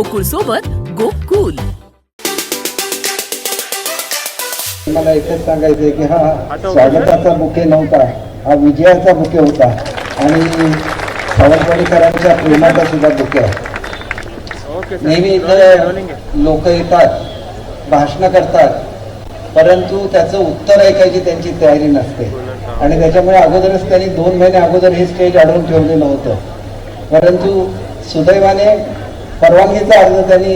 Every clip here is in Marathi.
गोकुळ सोबत गोकुल. मला एकच सांगायचं आहे की हा स्वागताचा बुके नव्हता हा विजयाचा बुके होता आणि सावंतवाडीकरांच्या प्रेमाचा सुद्धा बुके आहे. नेहमी इथं लोक येतात भाषणं करतात परंतु त्याचं उत्तर ऐकायची त्यांची तयारी नसते. आणि त्याच्यामुळे अगोदरच त्यांनी दोन महिने अगोदर हे स्टेज अडवून ठेवलेलं होतं. परंतु सुदैवाने परवानगीचा अर्ज त्यांनी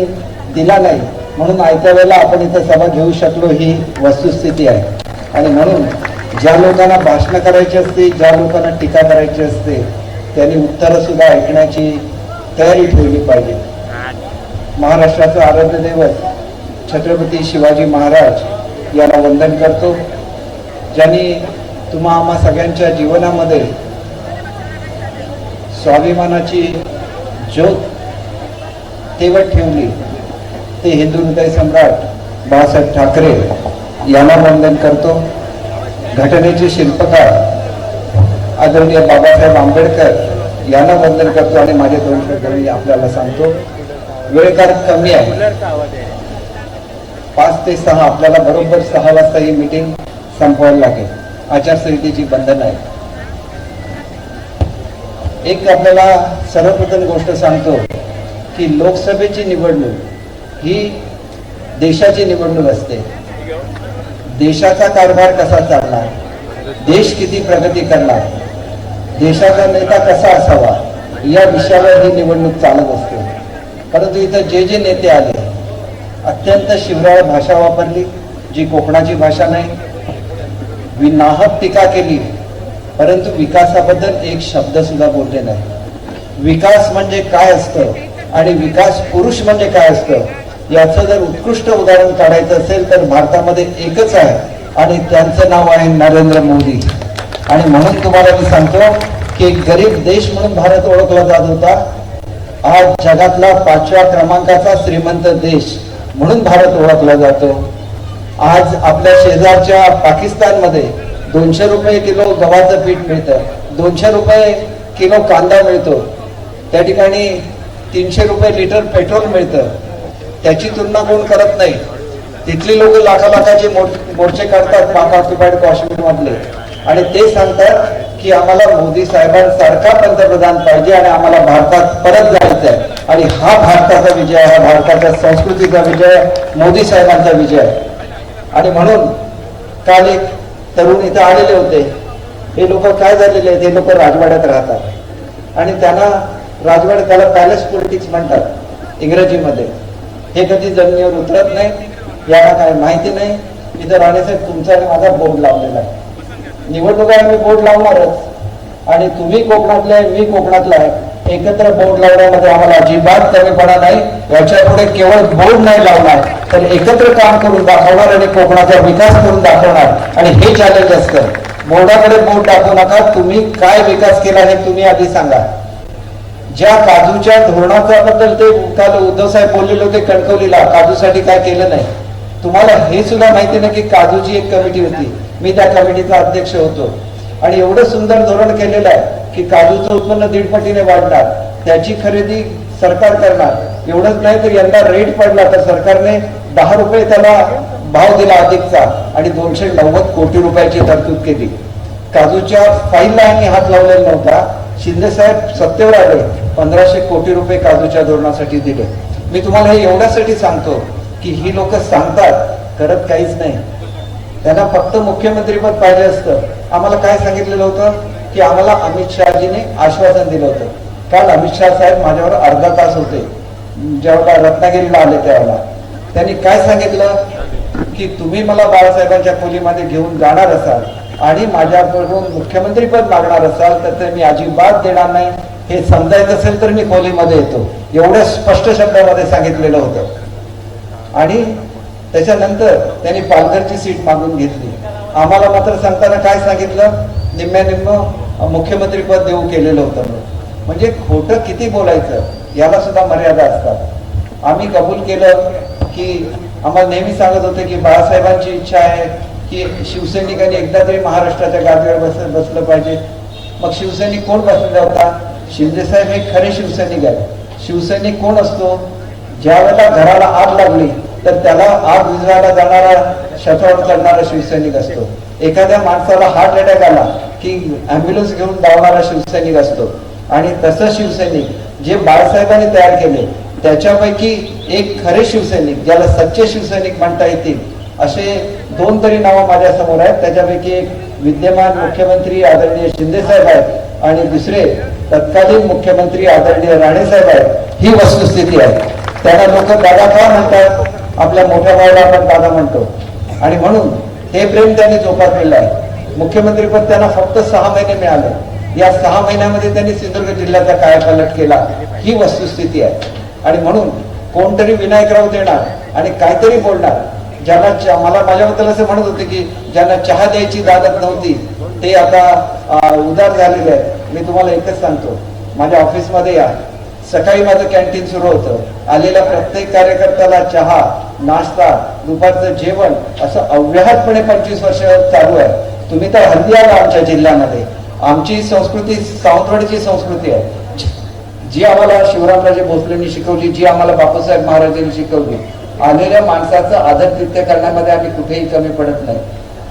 दिला नाही. म्हणून आयत्या वेळेला आपण इथं सभा घेऊ शकलो ही वस्तुस्थिती आहे. आणि म्हणून ज्या लोकांना भाषणं करायची असते ज्या लोकांना टीका करायची असते त्यांनी उत्तरं सुद्धा ऐकण्याची तयारी ठेवली पाहिजे. महाराष्ट्राचं आराध्य दैवत छत्रपती शिवाजी महाराज याला वंदन करतो. ज्यांनी तुम्हा आम्हा सगळ्यांच्या जीवनामध्ये स्वाभिमानाची ज्योत तेवत ठेवली. ते हिंदू हृदय सम्राट बाळासाहेब ठाकरे यांना वंदन करतो. घटनेचे शिल्पकार आदरणीय बाबासाहेब आंबेडकर यांना वंदन करतो आणि माझे दोन प्रकरणी आपल्याला सांगतो. वेळकार कमी आहे. पाच ते सहा आपल्याला बरोबर सहा वाजता ही मीटिंग संपवायला लागेल. आचारसंहितेची बंधन आहे. एक आपल्याला सर्वप्रथम गोष्ट सांगतो. की लोकसभेची निवडणूक ही देशाची निवडणूक असते. देशाचा कारभार कसा चालणार? देश किती प्रगती करणार? देशाचा नेता कसा असावा? या विषयावर ही निवडणूक चालत असते. परंतु इथं जे जे नेते आले अत्यंत शिवराळ भाषा वापरली जी कोकणाची भाषा नाही. विनाहक टीका केली परंतु विकासाबद्दल एक शब्द सुद्धा बोलले नाही. विकास म्हणजे काय असतं? आणि विकास पुरुष म्हणजे काय असतं? याचं जर उत्कृष्ट उदाहरण काढायचं असेल तर भारतामध्ये एकच आहे आणि त्यांचं नाव आहे नरेंद्र मोदी. आणि म्हणून तुम्हाला मी सांगतो की एक गरीब देश म्हणून भारत ओळखला जात होता. आज जगातला पाचव्या क्रमांकाचा श्रीमंत देश म्हणून भारत ओळखला जातो. आज आपल्या शेजारच्या पाकिस्तानमध्ये दोनशे रुपये किलो गव्हाचं पीठ मिळतं. दोनशे रुपये किलो कांदा मिळतो. त्या ठिकाणी तीनशे रुपये लिटर पेट्रोल मिळतं. त्याची तुलना कोण करत नाही. तिथली लोक लाखा लाखाचे मोर्चे काढतात पाक ऑक्युपाईड काश्मीर मधले आणि ते सांगतात की आम्हाला मोदी साहेबांसारखा पंतप्रधान पाहिजे आणि आम्हाला भारतात परत जायचं आहे आणि हा भारताचा विजय आहे हा भारताच्या संस्कृतीचा विजय आहे, मोदी साहेबांचा विजय आहे. आणि म्हणून काल एक तरुण इथं आलेले होते. हे लोक काय झालेले आहेत? हे लोक राजवाड्यात राहतात. आणि त्यांना राजगड त्याला पॅलेस पॉलिटिक्स म्हणतात इंग्रजीमध्ये. हे कधी जमिनीवर उतरत नाही याला काय माहिती नाही. इथं राणेसाहेब तुमचा आणि माझा बोर्ड लावलेला आहे. निवडणुका आम्ही बोर्ड लावणारच. आणि तुम्ही कोकणातले आहे, मी कोकणातला आहे. एकत्र बोर्ड लावण्यामध्ये आम्हाला अजिबात कमीपणा नाही. याच्यापुढे केवळ बोर्ड नाही लावणार तर एकत्र काम करून दाखवणार आणि कोकणाचा विकास करून दाखवणार. आणि हे चॅलेंज असतं. बोर्डाकडे बोर्ड दाखवू नका तुम्ही काय विकास केला हे तुम्ही आधी सांगा. ज्या काजूच्या धोरणाचा बद्दल ते काल उद्धव साहेब बोललेले होते कणकवलीला काजूसाठी काय केलं नाही. तुम्हाला हे सुद्धा माहिती नाही की काजूची एक कमिटी होती. मी त्या कमिटीचा अध्यक्ष होतो. आणि एवढं सुंदर धोरण केलेलं आहे की काजूचं उत्पन्न दीड पटीने वाढणार त्याची खरेदी सरकार करणार. एवढंच नाही तर यंदा रेट पडला तर सरकारने दहा रुपये त्याला भाव दिला अधिकचा आणि दोनशे नव्वद कोटी रुपयाची तरतूद केली. काजूच्या फाईलला आम्ही हात लावलेला नव्हता. शिंदे साहेब सत्तेवर आले. पंधराशे कोटी रुपये काजूच्या धोरणासाठी दिले. मी तुम्हाला हे एवढ्यासाठी सांगतो की ही लोक सांगतात करत काहीच नाही. त्यांना फक्त मुख्यमंत्रीपद पाहिजे असतं. आम्हाला काय सांगितलेलं होतं? की आम्हाला अमित शहाजीने आश्वासन दिलं होतं. काल अमित शहा साहेब माझ्यावर अर्धा तास होते. ज्यावेळेला रत्नागिरीला आले त्यावेळेला त्यांनी काय सांगितलं? की तुम्ही मला बाळासाहेबांच्या खोलीमध्ये घेऊन जाणार असाल आणि माझ्याकडून मुख्यमंत्रीपद मागणार असाल तर ते मी अजिबात देणार नाही. हे समजायचं असेल तर मी खोलीमध्ये येतो. एवढ्या स्पष्ट शब्दामध्ये सांगितलेलं होतं. आणि त्याच्यानंतर त्यांनी पालघरची सीट मागून घेतली. आम्हाला मात्र सांगताना काय सांगितलं? निम्म्या निम्म मुख्यमंत्री पद देऊ केलेलं होतं म्हणजे खोटं किती बोलायचं? याला सुद्धा मर्यादा असतात. आम्ही कबूल केलं की आम्हाला नेहमी सांगत होते की बाळासाहेबांची इच्छा आहे की शिवसैनिकांनी एकदा तरी महाराष्ट्राच्या गादीवर बस बसलं पाहिजे. मग शिवसैनिक कोण बसलेला होता शिंदेसाहेब हे खरे शिवसैनिक आहेत. शिवसैनिक कोण असतो? ज्या वेळेला घराला आग लागली तर त्याला आग विजवायला जाणारा शतावर चढणारा शिवसैनिक असतो. एखाद्या माणसाला हार्ट अटॅक आला की अँब्युलन्स घेऊन धावणारा शिवसैनिक असतो. आणि तसं शिवसैनिक जे बाळासाहेबांनी तयार केले त्याच्यापैकी एक खरे शिवसैनिक ज्याला सच्चे शिवसैनिक म्हणता येतील असे दोन तरी नावं माझ्यासमोर आहेत. त्याच्यापैकी एक विद्यमान मुख्यमंत्री आदरणीय शिंदेसाहेब आहेत आणि दुसरे तत्कालीन मुख्यमंत्री आदरणीय राणे साहेब आहेत ही वस्तुस्थिती आहे. त्यांना लोक दादा का म्हणतात? आपल्या मोठ्या भावाला आपण दादा म्हणतो. आणि म्हणून हे प्रेम त्यांनी जोपासलेलं आहे. मुख्यमंत्री पण त्यांना फक्त सहा महिने मिळाले. या सहा महिन्यामध्ये त्यांनी सिंधुदुर्ग जिल्ह्याचा कायापालट केला. ही वस्तुस्थिती आहे. आणि म्हणून कोणतरी विनायकराव देणार आणि काहीतरी बोलणार ज्यांना मला माझ्याबद्दल असं म्हणत होते की ज्यांना चहा द्यायची दादत नव्हती ते आता उदार झालेले आहेत. मी तुम्हाला एकच सांगतो. माझ्या ऑफिसमध्ये या. सकाळी माझं कॅन्टीन सुरू होतं. आलेल्या प्रत्येक कार्यकर्त्याला चहा नाश्ता दुपारचं जेवण असं अव्याहतपणे पंचवीस वर्ष चालू आहे. तुम्ही तर हल्ली आला आमच्या जिल्ह्यामध्ये. आमची संस्कृती सावंतवाडीची संस्कृती आहे. जी आम्हाला शिवरामराजे भोसलेंनी शिकवली जी आम्हाला बापूसाहेब महाराजांनी शिकवली आलेल्या माणसाचं आदरकृत्य करण्यामध्ये आम्ही कुठेही कमी पडत नाही.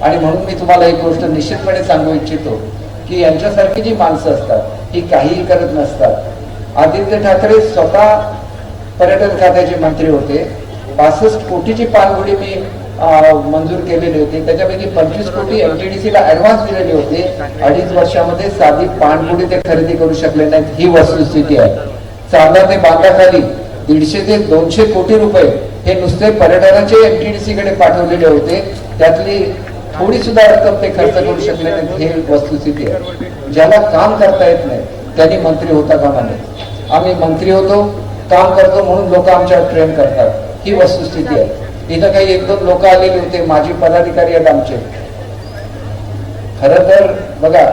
आणि म्हणून मी तुम्हाला एक गोष्ट निश्चितपणे सांगू इच्छितो. की यांच्यासारखी जी माणसं असतात ही काहीही करत नसतात. आदित्य ठाकरे स्वतः पर्यटन खात्याचे मंत्री होते. पासष्ट कोटीची पाणबुडी मी मंजूर केलेली होती. त्याच्यापैकी पंचवीस कोटी एमटीडीसी ला ऍडव्हान्स दिलेले होते. अडीच वर्षामध्ये साधी पाणबुडी ते खरेदी करू शकले नाहीत. ही वस्तुस्थिती आहे. चांदा ते बांधाखाली दीडशे ते दोनशे कोटी रुपये हे नुसते पर्यटनाचे एमटीडीसी कडे पाठवलेले होते. त्यातली थोडी सुद्धा रक्कम ते खर्च करू शकले नाहीत ही वस्तुस्थिती आहे. ज्याला काम करता येत नाही त्यांनी मंत्री होता कामा नये. आम्ही मंत्री होतो काम करतो म्हणून लोक आमच्यावर ट्रेन करतात. ही वस्तुस्थिती आहे. इथं काही एक दोन लोक आलेले होते माजी पदाधिकारी आहेत आमचे. खर तर बघा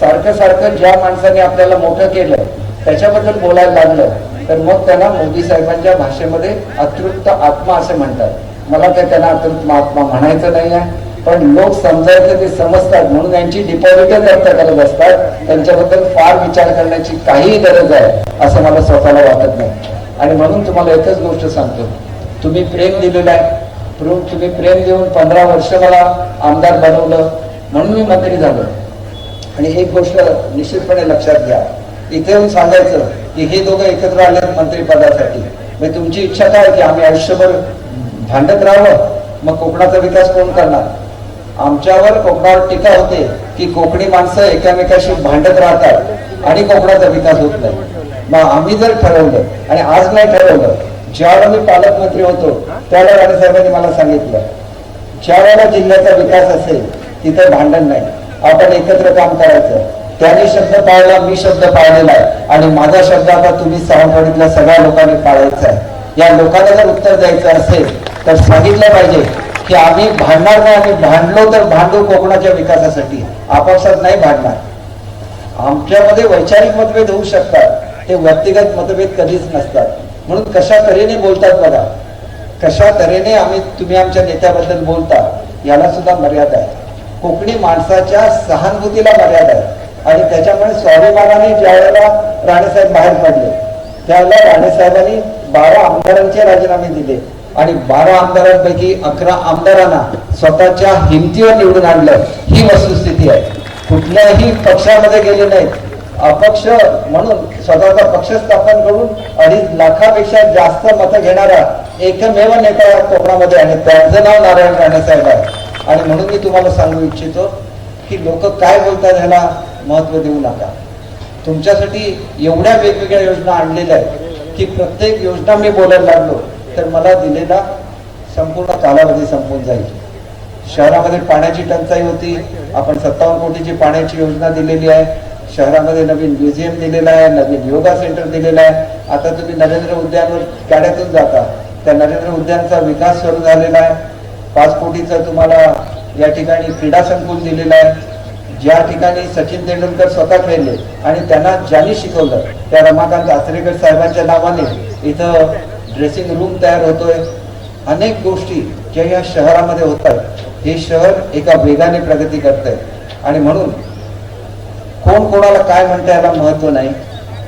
सारखं सारखं ज्या माणसाने आपल्याला मोठं केलं त्याच्याबद्दल बोलायला लागलं तर मग त्यांना मोदी साहेबांच्या भाषेमध्ये अतृप्त आत्मा असे म्हणतात. मला काही त्यांना अतृप्त आत्मा म्हणायचं नाही आहे. पण लोक समजायचं ते समजतात म्हणून यांची डिपॉझिटच व्यक्त करत असतात. त्यांच्याबद्दल फार विचार करण्याची काहीही गरज आहे असं मला स्वतःला वाटत नाही. आणि म्हणून तुम्हाला एकच गोष्ट सांगतो. तुम्ही प्रेम दिलेलं आहे. प्रू- तुम्ही प्रेम देऊन पंधरा वर्ष मला आमदार बनवलं म्हणून मी मंत्री झालो. आणि एक गोष्ट निश्चितपणे लक्षात घ्या. इथे येऊन सांगायचं की हे दोघं एकत्र आले मंत्रीपदासाठी. म्हणजे तुमची इच्छा काय की आम्ही आयुष्यभर भांडत राहावं? मग कोकणाचा विकास कोण करणार? आमच्यावर कोकणावर टीका होते की कोकणी माणसं एकामेकाशी भांडत राहतात आणि कोकणाचा विकास होत नाही. मग आम्ही जर ठरवलं आणि आज नाही ठरवलं ज्यावेळेला मी पालकमंत्री होतो त्यावेळेला राणेसाहेबांनी मला सांगितलं ज्यावेळेला जिल्ह्याचा विकास असेल तिथे भांडण नाही. आपण एकत्र काम करायचं. त्याने शब्द पाळला मी शब्द पाळलेला आहे. आणि माझा शब्द आता तुम्ही सावंतवाडीतल्या सगळ्या लोकांनी पाळायचा आहे. या लोकांना जर उत्तर द्यायचं असेल तर सांगितलं पाहिजे की आम्ही भांडणार नाही आम्ही भांडलो तर भांडू कोकणाच्या विकासासाठी. आपापसात नाही भांडणार. आमच्यामध्ये वैचारिक मतभेद होऊ शकतात. ते व्यक्तिगत मतभेद कधीच नसतात. म्हणून कशा तऱ्हेने बोलतात बघा. कशा तऱ्हेने आम्ही तुम्ही आमच्या नेत्याबद्दल बोलता याला सुद्धा मर्यादा आहे. कोकणी माणसाच्या सहानुभूतीला मर्यादा आहे. आणि त्याच्यामुळे स्वाभिमानाने ज्या वेळेला राणेसाहेब बाहेर पडले त्यावेळेला राणेसाहेबांनी बारा आमदारांचे राजीनामे दिले. आणि बारा आमदारांपैकी अकरा आमदारांना स्वतःच्या हिमतीवर निवडून आणलं. ही वस्तुस्थिती आहे. कुठल्याही पक्षामध्ये गेले नाहीत. अपक्ष म्हणून स्वतःचा पक्ष स्थापन करून अडीच लाखापेक्षा जास्त मतं घेणारा एकमेव नेता या कोकणामध्ये आहे त्यांचं नाव नारायण राणे साहेब आहे. आणि म्हणून मी तुम्हाला सांगू इच्छितो की लोक काय बोलतात ह्याला महत्त्व देऊ नका. तुमच्यासाठी एवढ्या वेगवेगळ्या योजना आणलेल्या आहेत की प्रत्येक योजना मी बोलायला लागलो. तर मला दिलेला संपूर्ण कालावधी संपून जाईल. शहरामध्ये पाण्याची टंचाई होती. आपण सत्तावन्न कोटीची पाण्याची योजना दिलेली आहे. शहरामध्ये नवीन म्युझियम दिलेला आहे नवीन योगा सेंटर दिलेला आहे. आता तुम्ही नरेंद्र उद्यानवर गाड्यातून जाता. त्या नरेंद्र उद्यानचा विकास सुरू झालेला आहे. पाच कोटीचा तुम्हाला या ठिकाणी क्रीडा संकुल दिलेला आहे. ज्या ठिकाणी सचिन तेंडुलकर स्वतः खेळले आणि त्यांना ज्यांनी शिकवलं त्या रमाकांत आचरेकर साहेबांच्या नावाने इथं ड्रेसिंग रूम तयार होतोय. अनेक गोष्टी ज्या या शहरामध्ये होतात हे शहर एका वेगाने प्रगती करत आहे आणि म्हणून कोण कोणाला काय म्हणता याला महत्त्व नाही.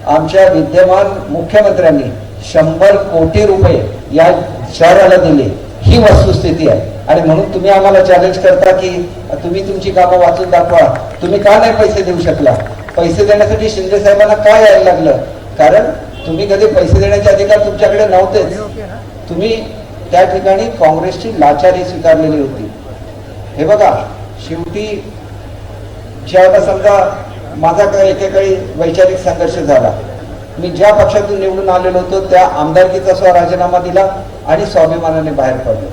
आमच्या विद्यमान मुख्यमंत्र्यांनी शंभर कोटी रुपये या शहराला दिले. ही वस्तुस्थिती आहे. आणि म्हणून तुम्ही आम्हाला चॅलेंज करता की तुम्ही तुमची कामं वाचून दाखवा. तुम्ही का नाही पैसे देऊ शकला? पैसे देण्यासाठी शिंदे साहेबांना काय यायला लागलं? कारण तुम्ही कधी पैसे देण्याचे अधिकार तुमच्याकडे नव्हतेच. तुम्ही त्या ठिकाणी काँग्रेसची लाचारी स्वीकारलेली होती. हे बघा शेवटी ज्यावेळेला समजा माझा काय एकेकाळी वैचारिक संघर्ष झाला. मी ज्या पक्षातून निवडून आलेलो होतो त्या आमदारकीचा स्व राजीनामा दिला आणि स्वाभिमानाने बाहेर पडलो.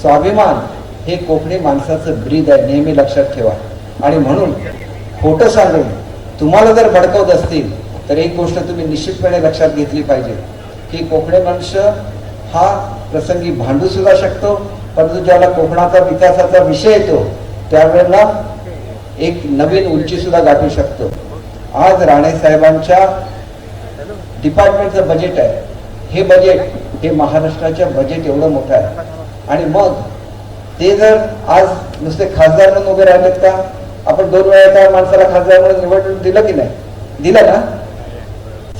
स्वाभिमान हे कोकणी माणसाचं ब्रीद आहे नेहमी लक्षात ठेवा. आणि म्हणून खोटं सांगून तुम्हाला जर भडकवत असतील तर एक गोष्ट तुम्ही निश्चितपणे लक्षात घेतली पाहिजे की कोकणी मनुष्य हा प्रसंगी भांडू सुद्धा शकतो परंतु ज्याला कोकणाचा विकासाचा विषय येतो त्यावेळेला एक नवीन उंची सुद्धा गाठू शकतो. आज राणे साहेबांच्या डिपार्टमेंटचं बजेट आहे. हे बजेट हे महाराष्ट्राच्या बजेट एवढं मोठं आहे. आणि मग ते जर आज नुसते खासदार म्हणून उभे राहिलेत का? आपण दोन वेळा त्या माणसाला खासदार म्हणून निवडून दिलं की नाही? दिलं ना?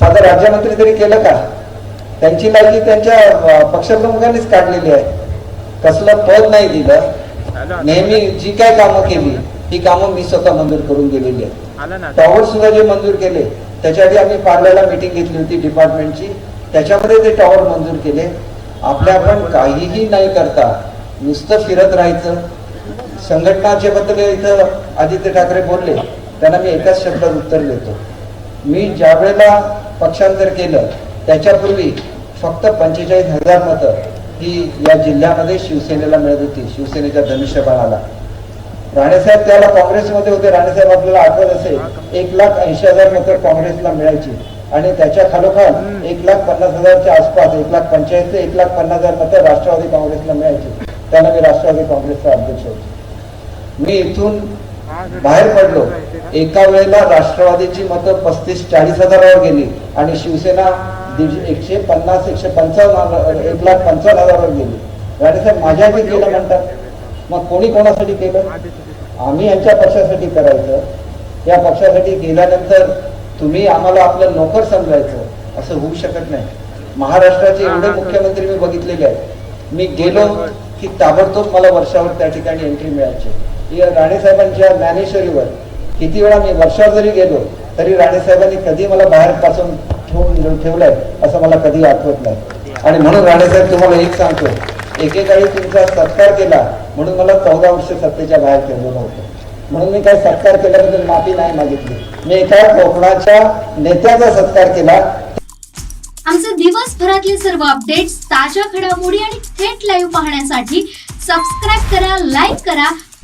साधं राज्यमंत्री तरी केलं का त्यांची लायकी त्यांच्या पक्षप्रमुखांनीच काढलेली आहे. कसलं पद नाही दिलं. नेहमी जी काय कामं केली ही कामं मी स्वतः मंजूर करून गेलेली आहेत. टॉवर सुद्धा जे मंजूर केले त्याच्या आधी आम्ही पार्ल्याला मिटिंग घेतली होती डिपार्टमेंटची. त्याच्यामध्ये ते टॉवर मंजूर केले. आपल्या आपण काहीही नाही करता नुसतं फिरत राहायचं. संघटनाचे बद्दल इथं आदित्य ठाकरे बोलले त्यांना मी एकाच शब्दात उत्तर देतो. मी ज्या वेळेला पक्षांतर केलं. त्याच्यापूर्वी फक्त पंचेचाळीस हजार मतं ही या जिल्ह्यामध्ये शिवसेनेला मिळत होती शिवसेनेच्या धनुष्यबाणाला राणेसाहेब त्याला काँग्रेसमध्ये होते राणेसाहेब आपल्याला आठवत असेल एक लाख ऐंशी हजार मतं काँग्रेसला मिळायची. आणि त्याच्या खालोखाल एक लाख पन्नास हजारच्या आसपास एक लाख पंच्याऐंशी एक लाख पन्नास हजार मतं राष्ट्रवादी काँग्रेसला मिळायची. त्याला मी राष्ट्रवादी काँग्रेसचा अध्यक्ष होतो. मी इथून बाहेर पडलो. एका वेळेला राष्ट्रवादीची मतं पस्तीस चाळीस हजारावर गेली आणि शिवसेना एकशे पन्नास एकशे पंचावन्न एक लाख पंचावन्न हजारावर गेली. राणेसाहेब माझ्या केलं म्हणतात. मग कोणी कोणासाठी केलं? आम्ही यांच्या पक्षासाठी करायचं. या पक्षासाठी गेल्यानंतर तुम्ही आम्हाला आपलं नोकर समजायचं. असं होऊ शकत नाही. महाराष्ट्राचे एवढे मुख्यमंत्री मी बघितलेले आहेत. मी गेलो की ताबडतोब मला वर्षावर त्या ठिकाणी एंट्री मिळायची. राणेसाहेबांच्या ज्ञानेश्वरीवर. किती वेळा मी वर्षावर जरी गेलो तरी राणेसाहेबांनी कधी मला बाहेर पासून ठेवून ठेवलंय असं मला कधी आठवत नाही. आणि म्हणून राणेसाहेब तुम्हाला एक सांगतो एकेकाळी तुमचा सत्कार केला म्हणून मला चौदा वर्ष सत्तेच्या बाहेर ठेवलेलं होतं म्हणून मी काय सत्कार केल्याबद्दल माफी नाही मागितली. मी एका कोकणाच्या नेत्याचा सत्कार केला. आमचे दिवसभरातले सर्व अपडेट्स ताज्या घडामोडी आणि थेट लाईव्ह पाहण्यासाठी सबस्क्राईब करा लाईक करा